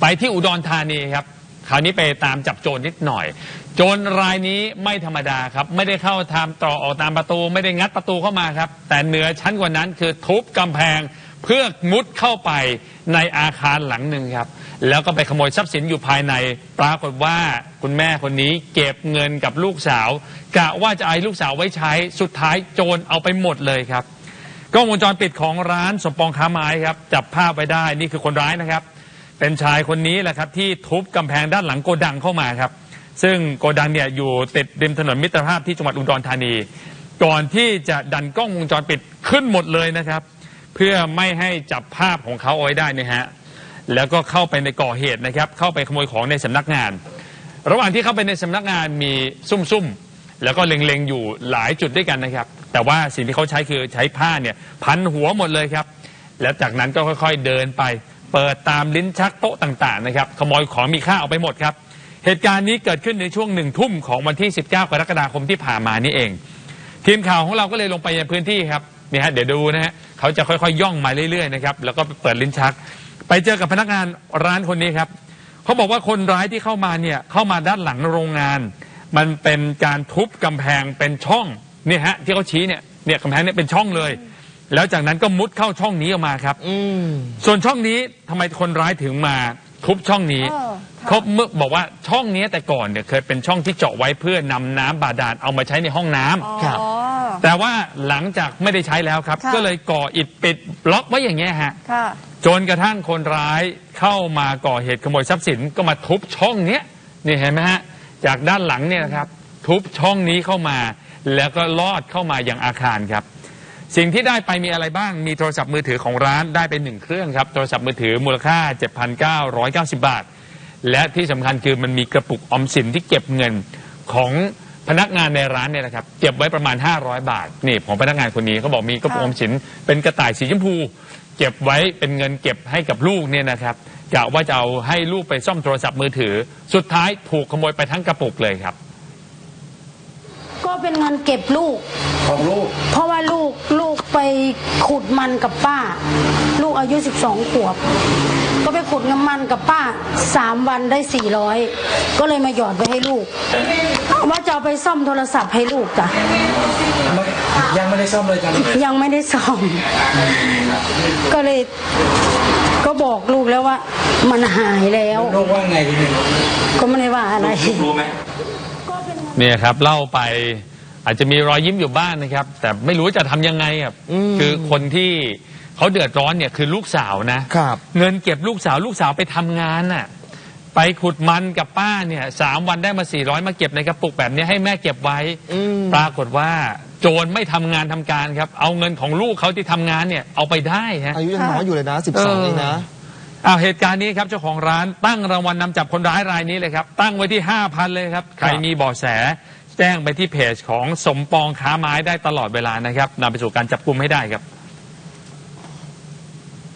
ไปที่อุดรธานีครับคราวนี้ไปตามจับโจรนิดหน่อย โจรรายนี้ไม่ธรรมดาครับ ไม่ได้เข้าทำต่อออกตามประตู ไม่ได้งัดประตูเข้ามาครับ แต่เหนือชั้นกว่านั้นคือทุบกำแพงเพื่อมุดเข้าไปในอาคารหลังหนึ่งครับ แล้วก็ไปขโมยทรัพย์สินอยู่ภายใน ปรากฏว่าคุณแม่คนนี้เก็บเงินกับลูกสาวกะว่าจะเอาให้ลูกสาวไว้ใช้สุดท้ายโจรเอาไปหมดเลยครับกล้องวงจรปิดของร้านสมปองค้าไม้ครับจับภาพไว้ได้นี่คือคนร้ายนะครับ เป็นชายคนนี้แหละครับที่ทุบกำแพงด้านหลังโกดังเข้ามาครับ ซึ่งโกดังเนี่ยอยู่ติดริมถนนมิตรภาพที่จังหวัดอุดรธานี ก่อนที่จะดันกล้องวงจรปิดขึ้นหมดเลยนะครับ เพื่อไม่ให้จับภาพของเขาเอาไว้ได้นะฮะแล้วก็เข้าไปในก่อเหตุนะครับ เข้าไปขโมยของในสำนักงาน ระหว่างที่เข้าไปในสำนักงานมีซุ่มๆแล้วก็เล็งๆอยู่หลายจุดด้วยกันนะครับ แต่ว่าสิ่งที่เขาใช้คือใช้ผ้าเนี่ยพันหัวหมดเลยครับ แล้วจากนั้นก็ค่อยๆเดินไป เปิดตามลิ้นชักโต๊ะต่างๆนะครับขโมยของมีค่าเอาไปหมดครับ เหตุการณ์นี้เกิดขึ้นในช่วงหนึ่งทุ่มของวันที่ 19 กรกฎาคมที่ผ่านมานี่เอง ทีมข่าวของเราก็เลยลงไปในพื้นที่ครับนี่ฮะเดี๋ยวดูนะฮะเขาจะค่อยๆย่องมาเรื่อยๆนะครับแล้วก็เปิดลิ้นชัก ไปเจอกับพนักงานร้านคนนี้ครับเขาบอกว่าคนร้ายที่เข้ามาเนี่ยเข้ามาด้านหลังโรงงาน มันเป็นการทุบกำแพงเป็นช่องเนี่ยฮะที่เขาชี้เนี่ยเนี่ยกำแพงเนี่ยเป็นช่องเลย แล้วจากนั้นก็มุดเข้าช่องนี้ออกมาครับ อืม ส่วนช่องนี้ทำไมคนร้ายถึงมาทุบช่องนี้ เออค่ะเขาเมื่อบอกว่าช่องนี้แต่ก่อนเนี่ยเคยเป็นช่องที่เจาะไว้เพื่อนำน้ำบาดาลเอามาใช้ในห้องน้ำอ๋อครับแต่ว่าหลังจากไม่ได้ใช้แล้วครับ ค่ะ ก็เลยก่ออิฐปิดบล็อกไว้อย่างเงี้ยฮะค่ะ จนกระทั่งคนร้ายเข้ามาก่อเหตุขโมยทรัพย์สินก็มาทุบช่องเนี้ยนี่เห็นไหมฮะจากด้านหลังเนี่ยนะครับ ทุบช่องนี้เข้ามา แล้วก็ลอดเข้ามาอย่างอาคารครับ สิ่งที่ได้ไปมีอะไรบ้าง มีโทรศัพท์มือถือของร้านได้ไปหนึ่งเครื่องครับ โทรศัพท์มือถือมูลค่า 7,990 บาท และที่สำคัญคือมันมีกระปุกออมสินที่เก็บเงินของพนักงานในร้านเนี่ยนะครับ เก็บไว้ประมาณ 500 บาท นี่ของพนักงานคนนี้เขาบอกมีกระปุกออมสินเป็นกระต่ายสีชมพู เก็บไว้เป็นเงินเก็บให้กับลูกเนี่ยนะครับกะว่าจะเอาให้ลูกไปซ่อมโทรศัพท์มือถือ สุดท้ายถูกขโมยไปทั้งกระปุกเลยครับ ก็เป็นเงินเก็บลูก ของลูก เพราะว่าลูกลูกไป ขุดมันกับป้า ลูกอายุ 12 ขวบ ก็ไปขุดน้ำมันกับป้าสามวันได้ 400 ก็เลยมาหยอดไว้ให้ลูกว่าจะเอาไปซ่อมโทรศัพท์ให้ลูกจ้ะยังไม่ได้ซ่อมเลยกันยังไม่ได้ซ่อม ก็เลยก็บอกลูกแล้วว่า มันหายแล้วลูกว่าไงทีนี้ก็ไม่ได้ว่าอะไรรู้ไหมเนี่ยครับเล่าไป อาจจะมีรอยยิ้มอยู่บ้างนะครับ แต่ไม่รู้จะทำยังไงครับอืมคือคนที่เขาเดือดร้อนเนี่ยคือลูกสาวนะครับ เงินเก็บลูกสาวลูกสาวไปทำงานน่ะไปขุดมันกับป้าเนี่ยสามวันได้มา400มาเก็บในกระปุกแบบนี้ให้แม่เก็บไว้อืมปรากฏว่าโจรไม่ทำงานทำการครับ เอาเงินของลูกเขาที่ทำงานเนี่ยเอาไปได้ฮะ อายุยังน้อยอยู่เลยนะเอ12อเองนะ อ้าวเหตุการณ์นี้ครับเจ้าของร้านตั้งรางวัลนนำจับคนร้ายรายนี้เลยครับ ตั้งไว้ที่ 5,000 เลยครับ ใครมีเบาะแส แจ้งไปที่เพจของสมปองค้าไม้ได้ตลอดเวลานะครับนำไปสู่การจับกลุ่มให้ได้ครับ